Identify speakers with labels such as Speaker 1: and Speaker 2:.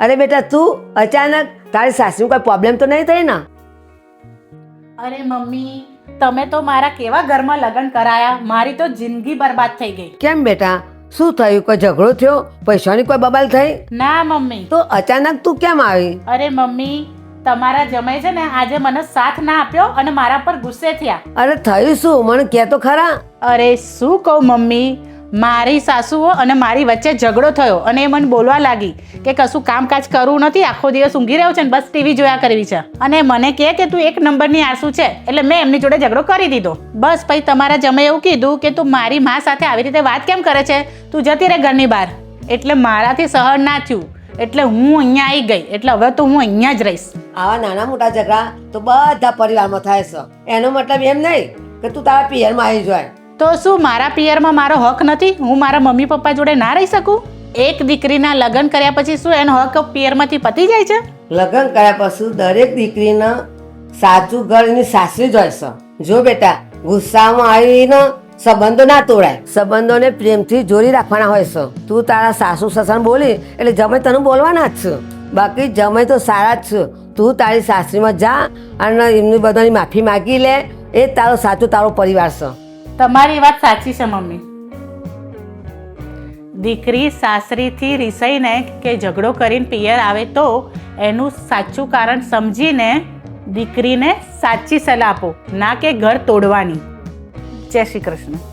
Speaker 1: અરે બેટા તું અચાનક તારી સાસુ કોઈ પ્રોબ્લેમ તો નહીં થઈ ને?
Speaker 2: અરે મમ્મી તમે તો મારા કેવા ઘરમાં લગ્ન કરાયા? મારી તો જિંદગી બરબાદ થઈ ગઈ.
Speaker 1: કેમ બેટા? શું થયું? કોઈ ઝઘડો થયો? પૈસાની કોઈ બબાલ થઈ?
Speaker 2: ના મમ્મી.
Speaker 1: તો અચાનક તું કેમ આવી?
Speaker 2: અરે મમ્મી તમારા જમાઈ છે ને આજે મને સાથ ના આપ્યો અને મારા પર ગુસ્સે થયા.
Speaker 1: અરે થયું શું? મને કહે તો ખરા.
Speaker 2: અરે શું કહું મમ્મી? મારી સાસુઓ અને મારી વચ્ચે ઝઘડો થયો અને એ મને બોલવા લાગી કે કશું કામકાજ કરવું નથી, આખો દિવસ ઊંઘી રહ્યો છે ને બસ ટીવી જોયા કરવી છે. અને મને કહે કે તું એક નંબરની આરસુ છે, એટલે મેં એમની જોડે ઝઘડો કરી દીધો. બસ પછી તમારા જમે એવું કીધું કે તું મારી મા સાથે આવી રીતે વાત કેમ કરે છે? તું જતી રહે ઘરની બહાર. એટલે મારાથી સહન ના થયું. એટલે હું અહીંયા આવી ગઈ. એટલે હવે તો હું અહીંયા જ રહીશ.
Speaker 1: આવા નાના મોટા ઝઘડા તો બધા પરિવારમાં થાય છે. એનો મતલબ એમ નહીં કે તું તારા પિયરમાં આવી જાય.
Speaker 2: તો શું મારા પિયરમાં મારો હક નથી? હું મારા મમ્મી પપ્પા જોડે ના રહી શકું? એક દીકરીના લગ્ન કર્યા પછી શું એનો હક પિયરમાંથી પતી જાય છે?
Speaker 1: લગ્ન કર્યા પછી દરેક દીકરીને સાચું ઘર એની સાસરી જ હોય છે. જો બેટા, ગુસ્સામાં આવીને સંબંધો ના તોડાય. સંબંધોને પ્રેમથી જોડી રાખવાના હોય છે. તું તારા સાસુ સસરાને બોલી, એટલે જમાઈ તને બોલવાના જ છે. બાકી જમાઈ તો સારા જ છે. તું તારી સાસરીમાં જા અને એમની બધાની માફી માગી લે. એ તારો સાચો તારો પરિવાર છે.
Speaker 2: તમારી વાત સાચી છે, મમ્મી. દીકરી સાસરીથી રિસાઈને કે ઝઘડો કરીને પિયર આવે તો એનું સાચું કારણ સમજીને દીકરીને સાચી સલાહ આપો, ના કે ઘર તોડવાની. જય શ્રી કૃષ્ણ.